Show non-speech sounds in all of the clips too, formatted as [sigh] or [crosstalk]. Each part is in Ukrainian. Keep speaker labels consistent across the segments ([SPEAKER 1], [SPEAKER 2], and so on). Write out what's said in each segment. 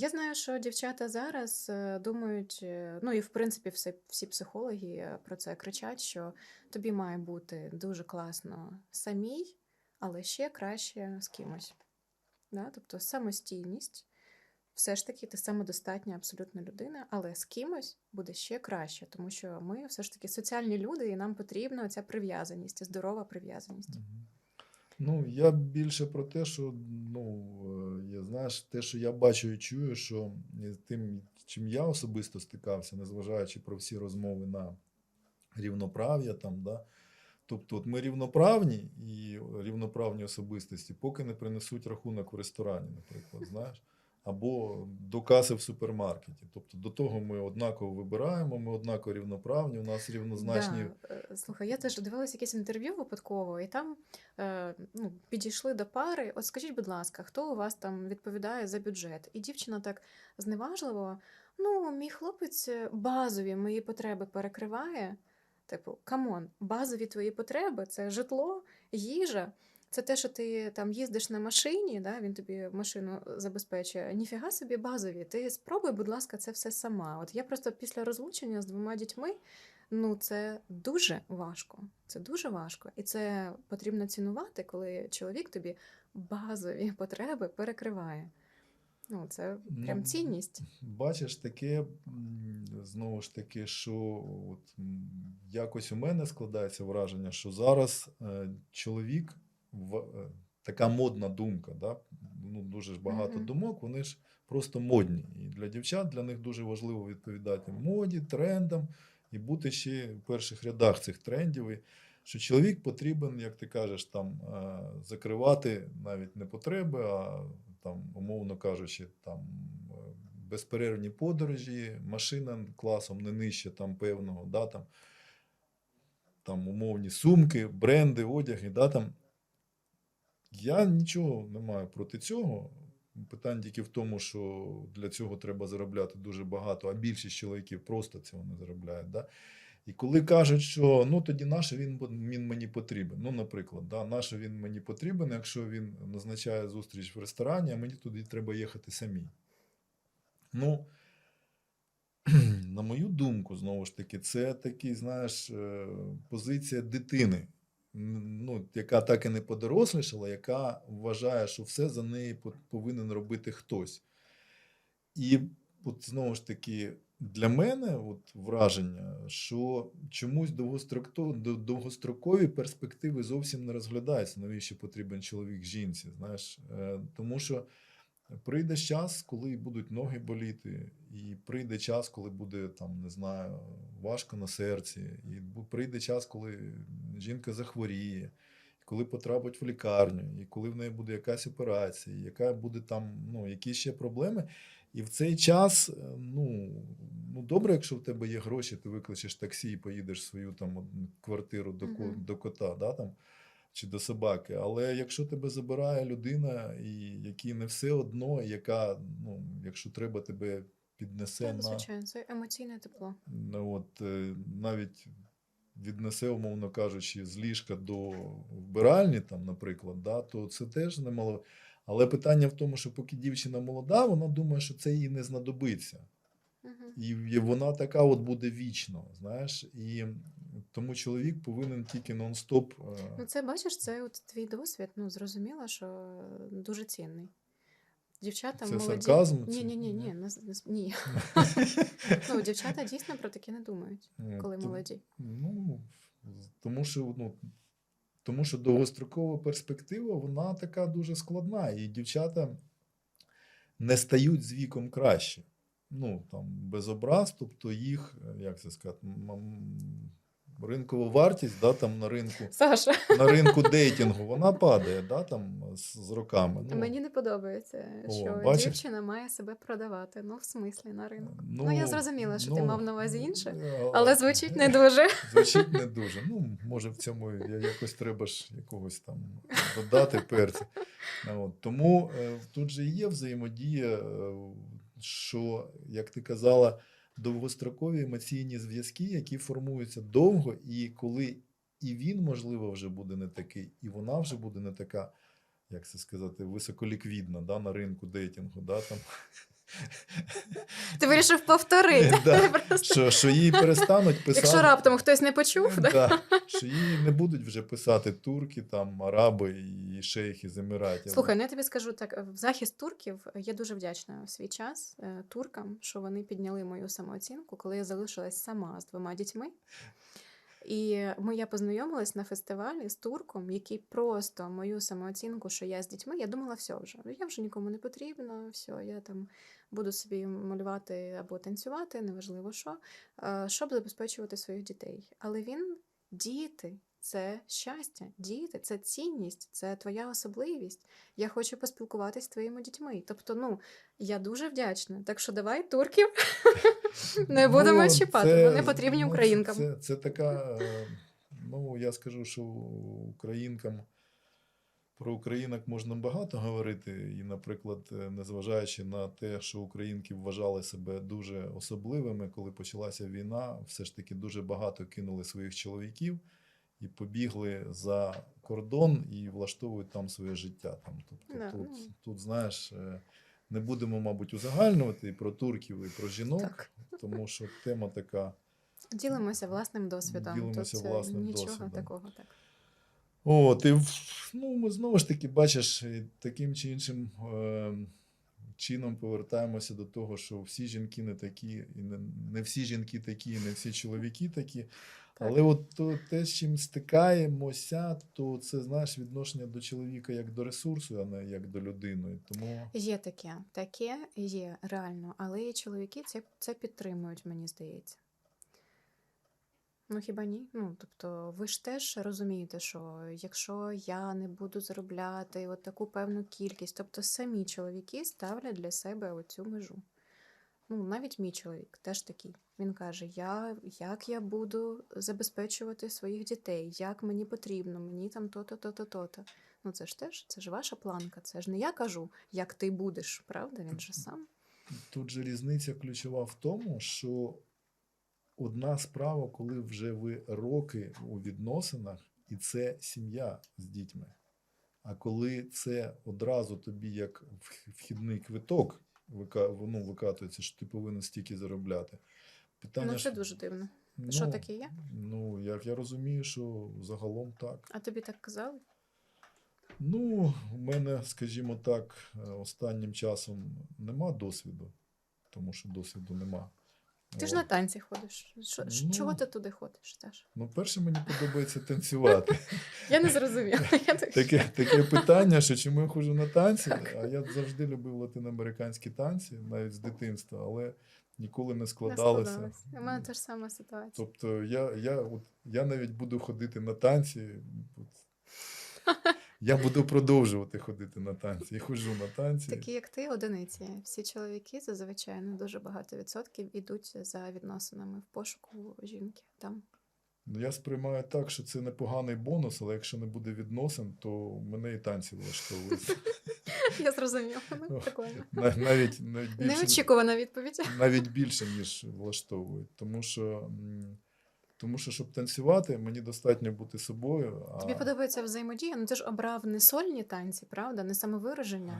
[SPEAKER 1] Я знаю, що дівчата зараз е, думають, е, ну і в принципі всі, всі психологи про це кричать, що тобі має бути дуже класно самій, але ще краще з кимось. Да? Тобто самостійність, все ж таки ти самодостатня абсолютна людина, але з кимось буде ще краще, тому що ми все ж таки соціальні люди, і нам потрібна ця прив'язаність, здорова прив'язаність.
[SPEAKER 2] Ну, я більше про те, що ну, е, я знаєш, те, що я бачу і чую, що тим, чим я особисто стикався, незважаючи про всі розмови на рівноправ'я там, да. Тобто, от ми рівноправні і рівноправні особистості, поки не принесуть рахунок в ресторані, наприклад, знаєш, або до каси в супермаркеті. Тобто до того ми однаково вибираємо, ми однаково рівноправні, у нас рівнозначні
[SPEAKER 1] Да. е, Слухай, я теж дивилася якесь інтерв'ю випадково, і там е, ну, підійшли до пари. От скажіть, будь ласка, хто у вас там відповідає за бюджет? І дівчина так зневажливо: ну, мій хлопець е, базові мої потреби перекриває. Типу, камон, базові твої потреби це житло, їжа. Це те, що ти там їздиш на машині, да, він тобі машину забезпечує. Ніфіга собі базові. Ти спробуй, будь ласка, це все сама. От я просто після розлучення з двома дітьми, ну це дуже важко. Це дуже важко. І це потрібно цінувати, коли чоловік тобі базові потреби перекриває. Ну, це прям
[SPEAKER 2] Ну,
[SPEAKER 1] цінність.
[SPEAKER 2] Бачиш, таке знову ж таки, що от якось у мене складається враження, що зараз е, чоловік в, е, така модна думка, да? ну, дуже ж багато
[SPEAKER 1] Мгм.
[SPEAKER 2] думок, вони ж просто модні. І для дівчат для них дуже важливо відповідати моді, трендам і бути ще в перших рядах цих трендів. І що чоловік потрібен, як ти кажеш, там е, закривати навіть не потреби, а там, умовно кажучи, там е, безперервні подорожі, машина класом не нижче там певного, да, там, там умовні сумки, бренди, одяги, да, там. Я нічого не маю проти цього. Питання тільки в тому, що для цього треба заробляти дуже багато, а більшість чоловіків просто цього не заробляють. Да? І коли кажуть, що ну тоді наше він, він мені потрібен. Ну, наприклад, да, наше він мені потрібен, якщо він назначає зустріч в ресторані, а мені туди треба їхати самій. Ну, [clears throat] на мою думку, знову ж таки, це такий, знаєш, е, позиція дитини, ну, яка так і не подорослішала, яка вважає, що все за неї повинен робити хтось. І от знову ж таки, для мене от враження, що чомусь довгострокові перспективи зовсім не розглядаються, навіщо потрібен чоловік жінці. Знаєш, Е, тому що прийде час, коли будуть ноги боліти, і прийде час, коли буде там, не знаю, важко на серці, і прийде час, коли жінка захворіє. Коли потрапить в лікарню, і коли в неї буде якась операція, яка буде там, ну, які ще проблеми. І в цей час, ну, ну добре, якщо в тебе є гроші, ти викличеш таксі і поїдеш в свою там квартиру до, ко-
[SPEAKER 1] Мгм.
[SPEAKER 2] до кота, да, там, чи до собаки. Але якщо тебе забирає людина, і якій не все одно, яка, ну, якщо треба, тебе піднесе
[SPEAKER 1] Так,
[SPEAKER 2] на
[SPEAKER 1] звичайно, це емоційне тепло.
[SPEAKER 2] ну, от, е, навіть віднесе, умовно кажучи, з ліжка до вбиральні, там, наприклад, да, то це теж немало. Але питання в тому, що поки дівчина молода, вона думає, що це їй не знадобиться. І вона така от буде вічно, знаєш. І тому чоловік повинен тільки нон-стоп. е,
[SPEAKER 1] Ну, це бачиш, це от твій досвід. Ну, зрозуміло, що дуже цінний. Дівчата
[SPEAKER 2] Це
[SPEAKER 1] молоді.
[SPEAKER 2] сарказм?
[SPEAKER 1] Ні, ні, ні,
[SPEAKER 2] ні?
[SPEAKER 1] ні, [laughs] ну, дівчата дійсно про таке не думають,
[SPEAKER 2] е,
[SPEAKER 1] коли
[SPEAKER 2] то-
[SPEAKER 1] молоді.
[SPEAKER 2] Ну, тому що, ну, тому що довгострокова перспектива, вона така дуже складна. І дівчата не стають з віком краще. Ну, там, без образ, тобто їх, е, як це сказати, ринкова вартість да, там, на, ринку,
[SPEAKER 1] Саша,
[SPEAKER 2] на ринку дейтингу, вона падає да, там, з, з роками. Ну,
[SPEAKER 1] мені не подобається,
[SPEAKER 2] О,
[SPEAKER 1] що
[SPEAKER 2] бачиш?
[SPEAKER 1] дівчина має себе продавати. Ну, в смислі на ринку. Ну, я зрозуміла, що ти
[SPEAKER 2] ну,
[SPEAKER 1] мав на увазі інше,
[SPEAKER 2] е,
[SPEAKER 1] Але звучить не дуже. [laughs]
[SPEAKER 2] Звучить не дуже. Ну, може, в цьому якось треба ж якогось там додати перцю. Ну, От. Тому е, тут же і є взаємодія, е, що, як ти казала, довгострокові емоційні зв'язки, які формуються довго, і коли і він, можливо, вже буде не такий, і вона вже буде не така, як це сказати, високоліквідна да, на ринку дейтингу. Да, там.
[SPEAKER 1] Ти вирішив повторити.
[SPEAKER 2] Да. Що, що її перестануть писати.
[SPEAKER 1] Якщо раптом хтось не почув, да?
[SPEAKER 2] да, що її не будуть вже писати турки, там, араби і шейхи з Еміратів.
[SPEAKER 1] Слухай, ну я тобі скажу так: в захист турків я дуже вдячна в свій час е, туркам, що вони підняли мою самооцінку, коли я залишилась сама з двома дітьми. І ми я познайомилась на фестивалі з турком, який просто мою самооцінку, що я з дітьми, я думала, все вже. Я вже нікому не потрібна, все, я там буду собі малювати або танцювати, неважливо що, е, щоб забезпечувати своїх дітей. Але він діти. Це щастя, діти, це цінність, це твоя особливість. Я хочу поспілкуватись з твоїми дітьми. Тобто, ну я дуже вдячна. Так що давай турків [laughs] не будемо
[SPEAKER 2] Ну,
[SPEAKER 1] чіпати.
[SPEAKER 2] це-
[SPEAKER 1] Вони потрібні
[SPEAKER 2] ну,
[SPEAKER 1] українкам.
[SPEAKER 2] Це, це така, е, ну я скажу, що українкам про українок можна багато говорити. І, наприклад, е, незважаючи на те, що українки вважали себе дуже особливими, коли почалася війна, все ж таки дуже багато кинули своїх чоловіків і побігли за кордон і влаштовують там своє життя. Там, тобто
[SPEAKER 1] Да,
[SPEAKER 2] тут,
[SPEAKER 1] ну.
[SPEAKER 2] тут, знаєш, е, не будемо, мабуть, узагальнювати і про турків, і про жінок,
[SPEAKER 1] Так.
[SPEAKER 2] тому що тема така.
[SPEAKER 1] Ділимося власним досвідом.
[SPEAKER 2] Ділимося
[SPEAKER 1] Тут е,
[SPEAKER 2] власним
[SPEAKER 1] нічого
[SPEAKER 2] досвідом.
[SPEAKER 1] такого. Так.
[SPEAKER 2] От, і ну, ми знову ж таки, бачиш, таким чи іншим е, чином повертаємося до того, що всі жінки не такі, і не, не всі жінки такі, і не всі чоловіки такі.
[SPEAKER 1] Так.
[SPEAKER 2] Але от то, те, з чим стикаємося, то це знаєш відношення до чоловіка як до ресурсу, а не як до людини. Тому
[SPEAKER 1] Є таке, таке є реально, але і чоловіки це, це підтримують, мені здається. Ну хіба ні? Ну, тобто, ви ж теж розумієте, що якщо я не буду заробляти от таку певну кількість, тобто самі чоловіки ставлять для себе оцю межу. Ну, навіть мій чоловік теж такий. Він каже: я, як я буду забезпечувати своїх дітей, як мені потрібно, мені там то-то, то-то, то-то. Ну, це ж теж, це ж ваша планка. Це ж не я кажу, як ти будеш, правда? Він же сам.
[SPEAKER 2] тут же різниця ключова в тому, що одна справа, коли вже ви роки у відносинах, і це сім'я з дітьми. А коли це одразу тобі як вхідний квиток ну, викатується, що ти повинен стільки заробляти. Питання
[SPEAKER 1] ну, це дуже дивно. Що
[SPEAKER 2] ну,
[SPEAKER 1] таке є?
[SPEAKER 2] Ну, як я розумію, що загалом так.
[SPEAKER 1] А тобі так казали?
[SPEAKER 2] Ну, у мене, скажімо так, е, останнім часом нема досвіду, тому що досвіду нема.
[SPEAKER 1] Ти ж на танці ходиш. Що-
[SPEAKER 2] Ну.
[SPEAKER 1] Чого ти туди ходиш? Теж?
[SPEAKER 2] Ну, перше, мені подобається танцювати. [laughs]
[SPEAKER 1] Я не зрозуміла. [laughs]
[SPEAKER 2] Таке, [laughs] таке питання, що чому я ходжу на танці, а я завжди любив латиноамериканські танці, навіть з дитинства, але ніколи не складалося.
[SPEAKER 1] У мене теж сама ситуація.
[SPEAKER 2] Тобто я, я, от, я навіть буду ходити на танці. От, я буду продовжувати ходити на танці. Я ходжу на танці.
[SPEAKER 1] Такі, як ти, одиниці. Всі чоловіки зазвичай на дуже багато відсотків ідуть за відносинами в пошуку жінки. Там
[SPEAKER 2] Ну, я сприймаю так, що це непоганий бонус, але якщо не буде відносин, то мене і танці влаштовують. [laughs]
[SPEAKER 1] я зрозуміла. Ну,
[SPEAKER 2] Навіть, навіть більше,
[SPEAKER 1] Неочікувана відповідь.
[SPEAKER 2] навіть більше, ніж влаштовують. Тому що, тому що, щоб танцювати, мені достатньо бути собою. А,
[SPEAKER 1] Тобі подобається взаємодія? Ну ти ж обрав не сольні танці, правда? Не самовираження.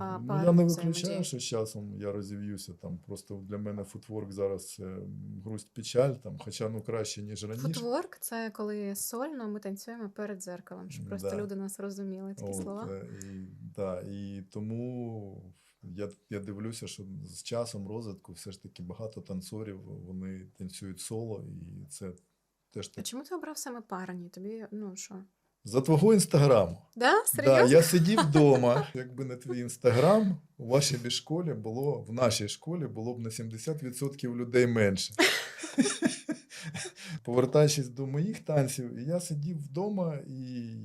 [SPEAKER 2] А,
[SPEAKER 1] а
[SPEAKER 2] ну, я не виключаю, що з часом я розів'юся. Там просто для мене футворк зараз це грусть печаль, там, хоча ну краще, ніж раніше.
[SPEAKER 1] Футворк це коли сольно ми танцюємо перед дзеркалом, щоб просто
[SPEAKER 2] Да.
[SPEAKER 1] люди нас розуміли такі
[SPEAKER 2] От,
[SPEAKER 1] слова.
[SPEAKER 2] е, І, да, і тому я, я дивлюся, що з часом розвитку все ж таки багато танцорів вони танцюють соло, і це теж
[SPEAKER 1] А чому ти обрав саме парні? Тобі ну що?
[SPEAKER 2] За твого інстаграму.
[SPEAKER 1] Да?
[SPEAKER 2] Да, я сидів [laughs] вдома. Якби не твій інстаграм, у вашій б школі було в нашій школі було б на 70% людей менше. [laughs] Повертаючись до моїх танців, я сидів вдома і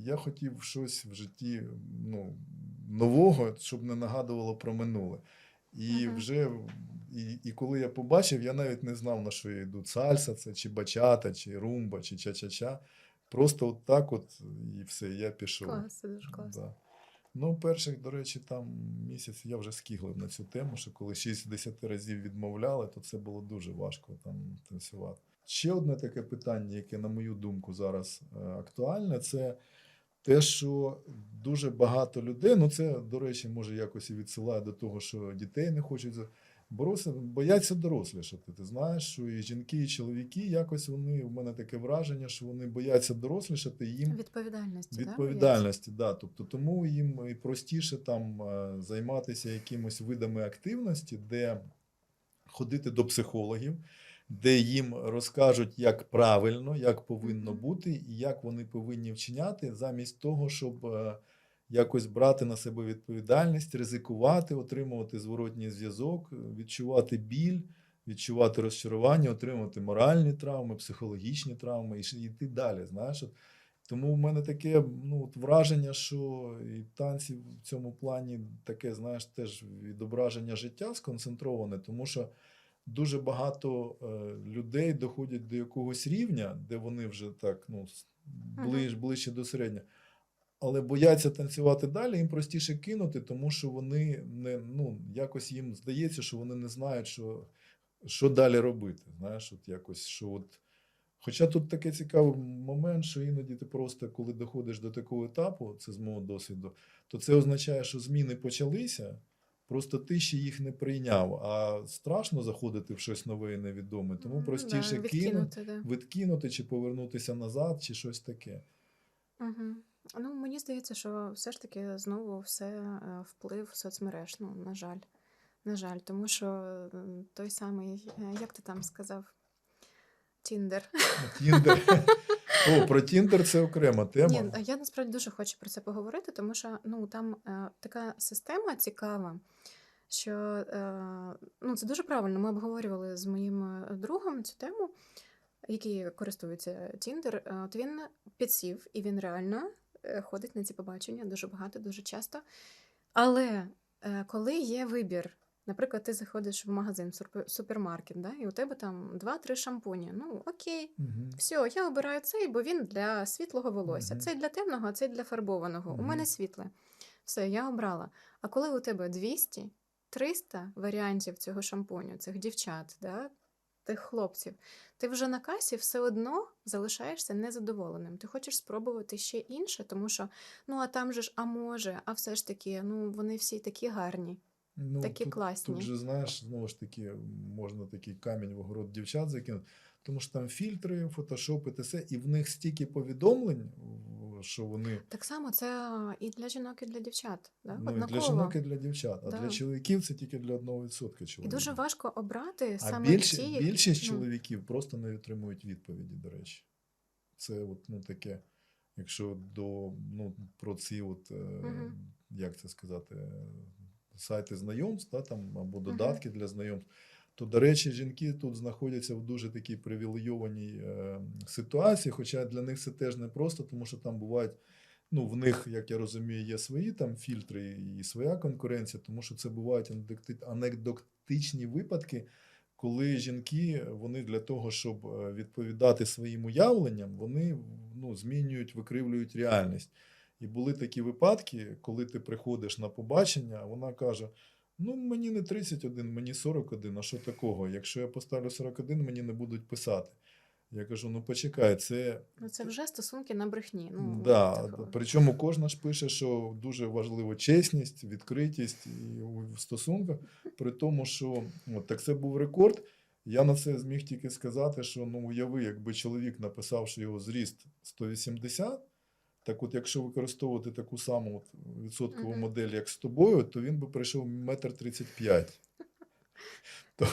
[SPEAKER 2] я хотів щось в житті ну, нового, щоб не нагадувало про минуле. І
[SPEAKER 1] Мгм.
[SPEAKER 2] вже і, і коли я побачив, я навіть не знав, на що я йду. Сальса це, чи бачата, чи румба, чи ча-ча-ча. Просто от так от і все, я пішов.
[SPEAKER 1] Клас, це дуже класно.
[SPEAKER 2] Да. Ну, перших, до речі, там місяць я вже скіглив на цю тему, що коли 6 з 10 разів відмовляли, то це було дуже важко там танцювати. Ще одне таке питання, яке, на мою думку, зараз е, актуальне, це те, що дуже багато людей, ну це, до речі, може якось і відсилає до того, що дітей не хочуть боротися, бояться дорослішати. Ти знаєш, що і жінки, і чоловіки якось вони, у мене таке враження, що вони бояться дорослішати, їм
[SPEAKER 1] Відповідальності, да,
[SPEAKER 2] відповідальності. Да, тобто тому їм і простіше там е, займатися якимось видами активності, де ходити до психологів, де їм розкажуть, як правильно, як повинно бути, і як вони повинні вчиняти, замість того, щоб е, якось брати на себе відповідальність, ризикувати, отримувати зворотній зв'язок, відчувати біль. Відчувати розчарування, отримувати моральні травми, психологічні травми і йти далі. Знаєш, тому в мене таке ну, от враження, що і танці в цьому плані таке, знаєш, теж відображення життя сконцентроване, тому що дуже багато е, людей доходять до якогось рівня, де вони вже так ну, ближ, ближче до середнього. Але бояться танцювати далі, їм простіше кинути, тому що вони не ну, якось їм здається, що вони не знають, що, що далі робити. Знаєш, от якось, що от Хоча тут такий цікавий момент, що іноді ти просто, коли доходиш до такого етапу, це з мого досвіду, то це означає, що зміни почалися, просто ти ще їх не прийняв. А страшно заходити в щось нове і невідоме, тому простіше
[SPEAKER 1] да,
[SPEAKER 2] кинути,
[SPEAKER 1] відкинути, да.
[SPEAKER 2] відкинути чи повернутися назад, чи щось таке.
[SPEAKER 1] Угу. Ну, мені здається, що все ж таки знову все е, вплив соцмереж. Ну, на жаль. На жаль, тому що той самий, е, як ти там сказав, Тіндер.
[SPEAKER 2] Тіндер. [laughs] О, про Тіндер це окрема тема.
[SPEAKER 1] а я насправді дуже хочу про це поговорити, тому що ну, там е, така система цікава, що е, ну, це дуже правильно. Ми обговорювали з моїм е, другом цю тему, який користується Тіндер. От він підсів і він реально е, ходить на ці побачення дуже багато, дуже часто. Але е, коли є вибір, наприклад, ти заходиш в магазин, супермаркет, да, і у тебе там 2-3 шампуні. Ну, окей,
[SPEAKER 2] Мгм.
[SPEAKER 1] все, я обираю цей, бо він для світлого волосся.
[SPEAKER 2] Мгм.
[SPEAKER 1] Цей для темного, а цей для фарбованого. У мене світле. Все, я обрала. А коли у тебе 200, 300 варіантів цього шампуню, цих дівчат, да, тих хлопців, ти вже на касі все одно залишаєшся незадоволеним. Ти хочеш спробувати ще інше, тому що ну а там же ж, а може, а все ж таки, ну вони всі такі гарні.
[SPEAKER 2] Ну,
[SPEAKER 1] Такі
[SPEAKER 2] тут,
[SPEAKER 1] класні.
[SPEAKER 2] Тут же, знаєш, знову ж таки, можна такий камінь в огород дівчат закинути, тому що там фільтри, фотошопи, те все, і в них стільки повідомлень, що вони
[SPEAKER 1] Так само це і для жінок, і для дівчат. Да?
[SPEAKER 2] ну, і для жінок, і для дівчат, а
[SPEAKER 1] Да.
[SPEAKER 2] для чоловіків це тільки для 1%
[SPEAKER 1] І дуже важко обрати
[SPEAKER 2] А
[SPEAKER 1] саме
[SPEAKER 2] більш,
[SPEAKER 1] ті,
[SPEAKER 2] більшість
[SPEAKER 1] ну,
[SPEAKER 2] чоловіків просто не отримують відповіді, до речі. Це от, ну, таке, якщо до, ну, про ці от,
[SPEAKER 1] Мгм.
[SPEAKER 2] як це сказати, сайти знайомств, да, там, або додатки для знайомств, то, до речі, жінки тут знаходяться в дуже такій привілейованій е, ситуації, хоча для них це теж непросто, тому що там бувають, ну, в них, як я розумію, є свої там фільтри і своя конкуренція, тому що це бувають анекдотичні випадки, коли жінки вони для того, щоб е, відповідати своїм уявленням, вони ну, змінюють, викривлюють реальність. І були такі випадки, коли ти приходиш на побачення, а вона каже: Ну, мені не 31, мені 41, а що такого? Якщо я поставлю 41, мені не будуть писати. Я кажу: ну почекай, це
[SPEAKER 1] ну, це вже стосунки на брехні. Ну,
[SPEAKER 2] да,
[SPEAKER 1] такого.
[SPEAKER 2] причому кожна ж пише, що дуже важлива чесність, відкритість і в стосунках. При тому, що от, так це був рекорд. Я на це зміг тільки сказати, що ну уяви, якби чоловік написав, що його зріст 180, так от якщо використовувати таку саму от відсоткову модель, як з тобою, то він би прийшов метр 35. [laughs] То,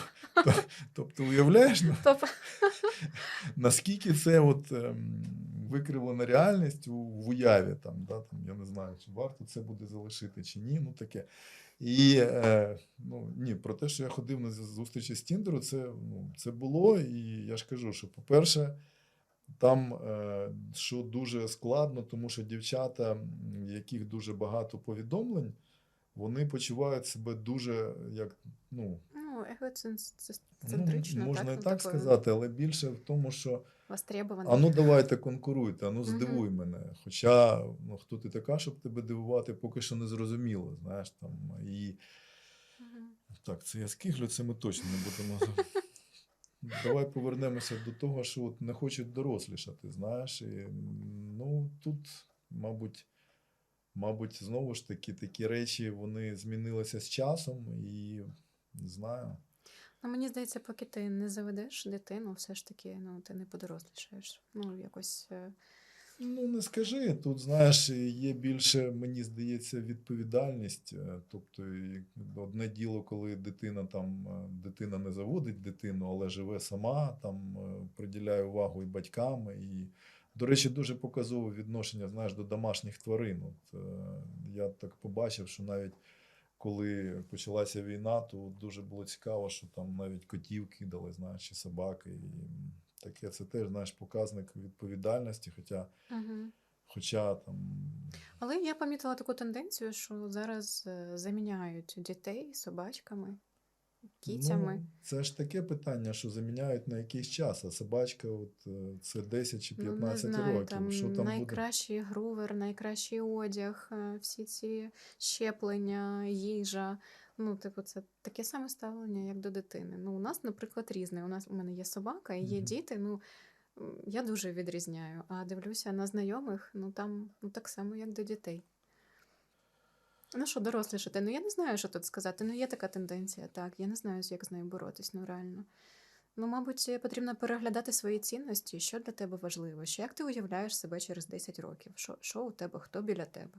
[SPEAKER 2] то, тобто, уявляєш, ну, наскільки це от, ем, викривлена реальність в уяві, там, да, там, я не знаю, чи варто це буде залишити, чи ні, ну таке. І е, ну, ні, про те, що я ходив на зустрічі з Тіндеру, це, ну, це було, і я ж кажу, що, по-перше, там е, що дуже складно, тому що дівчата, яких дуже багато повідомлень, вони почувають себе дуже як, ну,
[SPEAKER 1] Ну,
[SPEAKER 2] ну, можна
[SPEAKER 1] так,
[SPEAKER 2] і
[SPEAKER 1] ну,
[SPEAKER 2] так
[SPEAKER 1] такою
[SPEAKER 2] сказати, але більше в тому, що а ну давайте конкуруйте, а ну здивуй мене. Хоча ну, хто ти така, щоб тебе дивувати, поки що не зрозуміло. Знаєш, там, і
[SPEAKER 1] Мгм.
[SPEAKER 2] так, це я скиглю, це ми точно не будемо. [laughs] Давай повернемося до того, що от не хочуть дорослішати, знаєш. І, ну, тут мабуть, мабуть, знову ж таки, такі речі вони змінилися з часом і не знаю.
[SPEAKER 1] Ну, мені здається, поки ти не заведеш дитину, все ж таки, ну, ти не подорослішаєш. Ну, якось.
[SPEAKER 2] Ну, не скажи. Тут, знаєш, є більше, мені здається, відповідальність. Е, Тобто, одне діло, коли дитина там е, дитина не заводить дитину, але живе сама, там е, приділяє увагу і батькам. І, до речі, дуже показове відношення, знаєш, до домашніх тварин. От, я так побачив, що навіть коли почалася війна, то дуже було цікаво, що там навіть котів кидали, знаєш, чи собаки. І таке це теж, знаєш, показник відповідальності. Хоча
[SPEAKER 1] Мгм.
[SPEAKER 2] Хоча там
[SPEAKER 1] Але я помітила таку тенденцію, що зараз е, заміняють дітей собачками, кітями.
[SPEAKER 2] ну, це ж таке питання, що заміняють на якийсь час, а собачка, от е, це 10 чи
[SPEAKER 1] Ну, не знаю,
[SPEAKER 2] років.
[SPEAKER 1] там
[SPEAKER 2] що там буде?
[SPEAKER 1] найкращий грувер, найкращий одяг, е, всі ці щеплення, їжа. Ну, типу, це таке саме ставлення, як до дитини. Ну, у нас, наприклад, різне. У нас у мене є собака і є діти. Ну, я дуже відрізняю. А дивлюся на знайомих, ну там ну, так само, як до дітей. Ну що, дорослішати? Ну я не знаю, що тут сказати. Ну, є така тенденція, так. Я не знаю, як з нею боротись, ну реально. Ну, мабуть, потрібно переглядати свої цінності, що для тебе важливо, що як ти уявляєш себе через 10 років, що, що у тебе, хто біля тебе,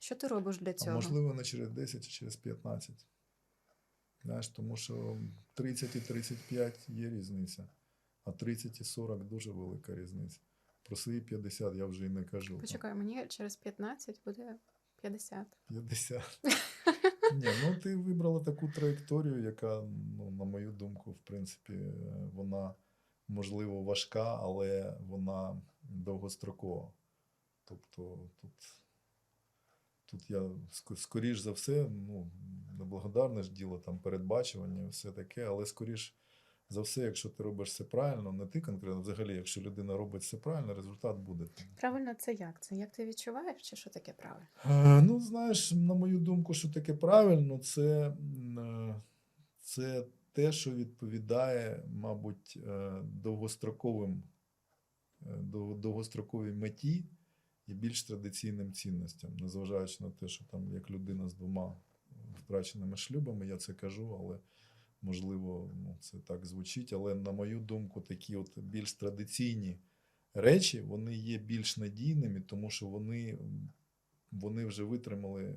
[SPEAKER 1] що ти робиш для
[SPEAKER 2] А
[SPEAKER 1] цього.
[SPEAKER 2] можливо, не через 10, а через 15. Знаєш, тому що 30 і 35 є різниця, а 30 і 40 дуже велика різниця. Про свої 50 я вже і не кажу.
[SPEAKER 1] Почекай, мені через 15 буде 50.
[SPEAKER 2] 50. [laughs] Ні, ну ти вибрала таку траєкторію, яка, ну, на мою думку, в принципі, вона можливо важка, але вона довгострокова. Тобто тут, тут я скоріш за все, ну, неблагодарне ж діло, там передбачування, все таке, але скоріш за все, якщо ти робиш все правильно, не ти конкретно, взагалі, якщо людина робить все правильно, результат буде.
[SPEAKER 1] Правильно, це як? Це як ти відчуваєш, чи що таке правильно?
[SPEAKER 2] Е, Ну, знаєш, на мою думку, що таке правильно, це, е, це те, що відповідає, мабуть, е, довгостроковим, е, довгостроковій меті і більш традиційним цінностям, незважаючи на те, що там як людина з двома втраченими шлюбами, я це кажу, але можливо, ну, це так звучить. Але на мою думку, такі от більш традиційні речі, вони є більш надійними, тому що вони вони вже витримали е,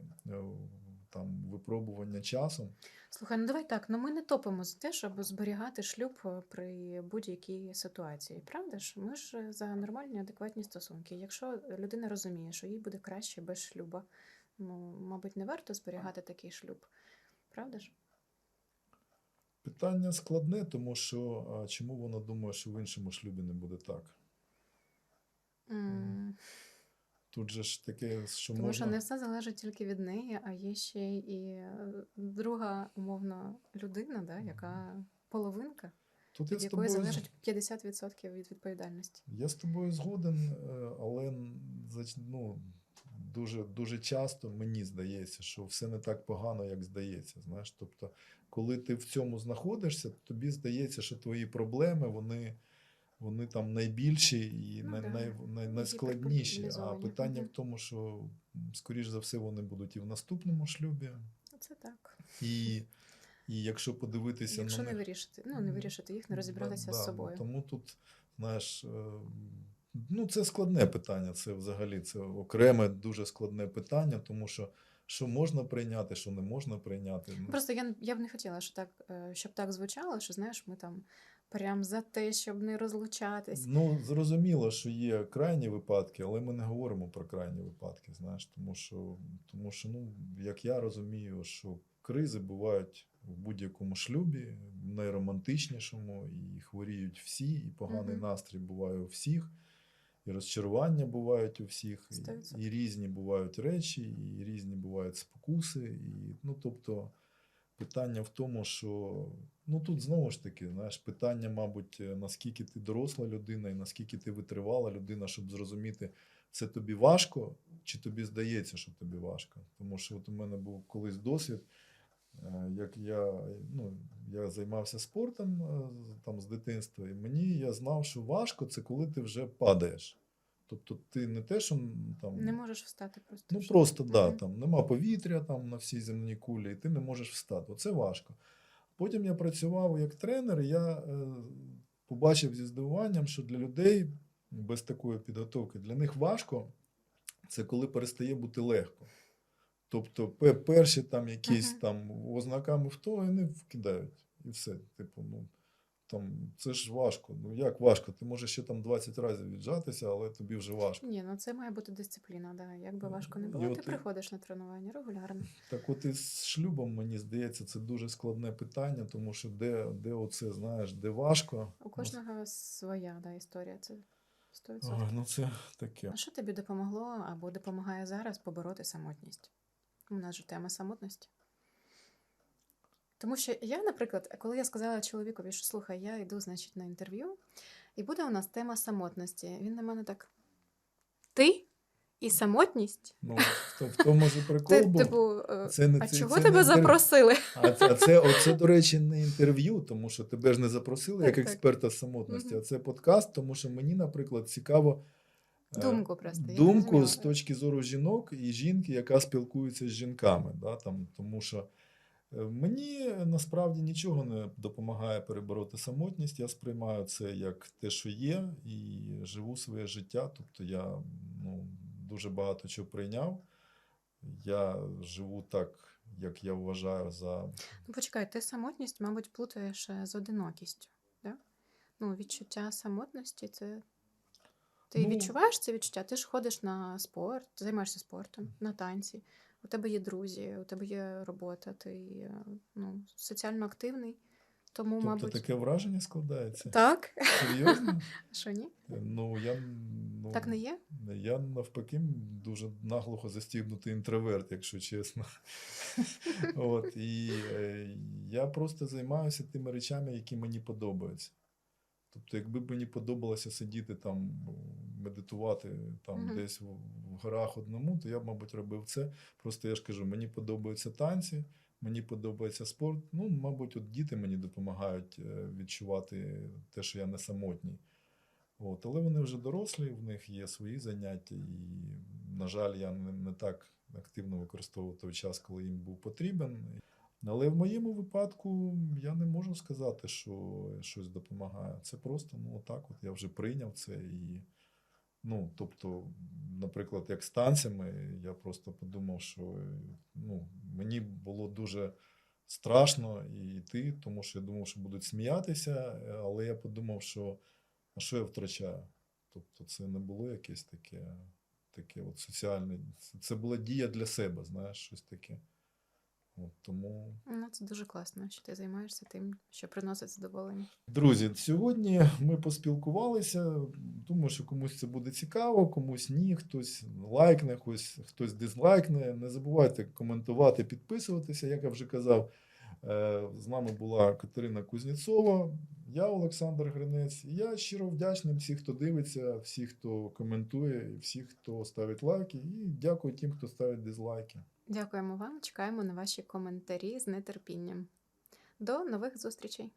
[SPEAKER 2] там випробування часом.
[SPEAKER 1] Слухай, ну давай так. Ну ми не топимо за те, щоб зберігати шлюб е, при будь-якій ситуації. Правда ж? Ми ж е, за нормальні, адекватні стосунки. Якщо людина розуміє, що їй буде краще без шлюба, ну, мабуть, не варто зберігати такий шлюб. Правда ж?
[SPEAKER 2] Питання складне, тому що а чому вона думає, що в іншому шлюбі не буде так?
[SPEAKER 1] М,
[SPEAKER 2] Тут же ж таке, що
[SPEAKER 1] Тому що не все залежить тільки від неї, а є ще і е, друга умовна людина, да, яка половинка,
[SPEAKER 2] Тут я
[SPEAKER 1] від
[SPEAKER 2] з
[SPEAKER 1] якої
[SPEAKER 2] тобою,
[SPEAKER 1] залежить 50% від відповідальності.
[SPEAKER 2] я з тобою згоден, е, але ну, дуже, дуже часто мені здається, що все не так погано, як здається. Знаєш? Тобто, коли ти в цьому знаходишся, тобі здається, що твої проблеми вони, вони там найбільші і
[SPEAKER 1] Ну
[SPEAKER 2] най,
[SPEAKER 1] да,
[SPEAKER 2] най, най, найскладніші. А питання в тому, що, скоріш за все, вони будуть і в наступному шлюбі.
[SPEAKER 1] Це так.
[SPEAKER 2] І, і якщо подивитися
[SPEAKER 1] Якщо
[SPEAKER 2] на
[SPEAKER 1] не
[SPEAKER 2] них,
[SPEAKER 1] вирішити, ну не вирішити їх, не розібратися
[SPEAKER 2] Да,
[SPEAKER 1] з
[SPEAKER 2] да,
[SPEAKER 1] собою.
[SPEAKER 2] Тому тут, знаєш, е, ну це складне питання. Це взагалі це окреме, дуже складне питання, тому що що можна прийняти, що не можна прийняти. Ну,
[SPEAKER 1] Просто я, я б не хотіла, що так, е, щоб так звучало, що знаєш, ми там прям за те, щоб не розлучатись.
[SPEAKER 2] Ну, зрозуміло, що є крайні випадки, але ми не говоримо про крайні випадки, знаєш, тому що, тому що ну, як я розумію, що кризи бувають в будь-якому шлюбі, в найромантичнішому, і хворіють всі, і поганий
[SPEAKER 1] Мгм.
[SPEAKER 2] настрій буває у всіх, і розчарування бувають у всіх, і, і різні бувають речі, і різні бувають спокуси. І, ну, тобто, питання в тому, що ну тут знову ж таки, знаєш, питання, мабуть, е, наскільки ти доросла людина і наскільки ти витривала людина, щоб зрозуміти, це тобі важко, чи тобі здається, що тобі важко. Тому що от у мене був колись досвід, е, як я, ну, я займався спортом е, там з дитинства, і мені я знав, що важко це коли ти вже падаєш. Тобто ти не те, що там.
[SPEAKER 1] Не можеш встати просто.
[SPEAKER 2] Ну
[SPEAKER 1] вже.
[SPEAKER 2] просто да,
[SPEAKER 1] Мгм.
[SPEAKER 2] там нема повітря там на всій земній кулі, і ти не можеш встати. Оце важко. Потім я працював як тренер, і я е, побачив зі здивуванням, що для людей без такої підготовки для них важко це коли перестає бути легко. Тобто, перші там якісь
[SPEAKER 1] Мгм.
[SPEAKER 2] там ознаками в то, вони вкидають. І все. Типу, ну там це ж важко. Ну як важко? Ти можеш ще там 20 разів віджатися, але тобі вже важко.
[SPEAKER 1] Ні, ну це має бути дисципліна, да. Як би важко не було,
[SPEAKER 2] от
[SPEAKER 1] ти
[SPEAKER 2] і-
[SPEAKER 1] приходиш на тренування регулярно. [laughs]
[SPEAKER 2] Так от із шлюбом, мені здається, це дуже складне питання, тому що де, де оце, знаєш, де важко.
[SPEAKER 1] У кожного своя да, історія. Це 100%.
[SPEAKER 2] Ой, ну це таке.
[SPEAKER 1] А що тобі допомогло або допомагає зараз побороти самотність? У нас же тема самотності. Тому що я, наприклад, коли я сказала чоловікові, що слухай, я йду, значить, на інтерв'ю, і буде у нас тема самотності. Він на мене так: Ти і самотність?
[SPEAKER 2] Ну, то- в тому ж прикол був.
[SPEAKER 1] типу, е,
[SPEAKER 2] Це не
[SPEAKER 1] а
[SPEAKER 2] це,
[SPEAKER 1] чого
[SPEAKER 2] це
[SPEAKER 1] тебе
[SPEAKER 2] не
[SPEAKER 1] запросили?
[SPEAKER 2] А це, а це, оце, до речі, не інтерв'ю, тому що тебе ж не запросили як
[SPEAKER 1] Так,
[SPEAKER 2] експерта з самотності, а це подкаст, тому що мені, наприклад, цікаво. е,
[SPEAKER 1] Думку просто,
[SPEAKER 2] Думку з точки зору жінок і жінки, яка спілкується з жінками. Да, там, тому що мені насправді нічого не допомагає перебороти самотність. Я сприймаю це як те, що є, і живу своє життя. Тобто я ну, дуже багато чого прийняв. Я живу так, як я вважаю за
[SPEAKER 1] Ну, почекай, ти самотність, мабуть, плутаєш е, з одинокістю. Да? Ну, відчуття самотності це. Ти
[SPEAKER 2] Ну-
[SPEAKER 1] відчуваєш це відчуття? Ти ж ходиш на спорт, займаєшся спортом, на танці. У тебе є друзі, у тебе є робота, ти е, ну, соціально активний. Тому,
[SPEAKER 2] Тобто
[SPEAKER 1] мабуть.
[SPEAKER 2] таке враження складається.
[SPEAKER 1] Так?
[SPEAKER 2] Серйозно? [laughs]
[SPEAKER 1] Що ні?
[SPEAKER 2] Ну, я, ну,
[SPEAKER 1] Так не є?
[SPEAKER 2] Я навпаки дуже наглухо застігнутий інтроверт, якщо чесно. [laughs] От, і е, я просто займаюся тими речами, які мені подобаються. Тобто, якби мені подобалося сидіти там, медитувати там
[SPEAKER 1] Мгм.
[SPEAKER 2] десь в, в горах одному, то я б, мабуть, робив це. Просто я ж кажу, мені подобаються танці, мені подобається спорт. Ну, мабуть, от діти мені допомагають е, відчувати те, що я не самотній. От, але вони вже дорослі, в них є свої заняття, і, на жаль, я не, не так активно використовував той час, коли їм був потрібен. Але в моєму випадку я не можу сказати, що щось допомагає. Це просто ну, отак, от я вже прийняв це. І, ну, тобто, наприклад, як з танцями, я просто подумав, що ну, мені було дуже страшно і йти, тому що я думав, що будуть сміятися, але я подумав, що а що я втрачаю? Тобто це не було якесь таке, таке от соціальне. Це, була дія для себе, знаєш, щось таке. От тому,
[SPEAKER 1] Ну, це дуже класно, що ти займаєшся тим, що приносить задоволення.
[SPEAKER 2] друзі, сьогодні ми поспілкувалися. Думаю, що комусь це буде цікаво, комусь ні, хтось лайкне, хтось, хтось дизлайкне. Не забувайте коментувати, підписуватися, як я вже казав. Е, З нами була Катерина Кузнєцова, я Олександр Гринець. І я щиро вдячний всім, хто дивиться, всіх, хто коментує, всіх, хто ставить лайки. І дякую тим, хто ставить дизлайки.
[SPEAKER 1] Дякуємо вам, чекаємо на ваші коментарі з нетерпінням. До нових зустрічей!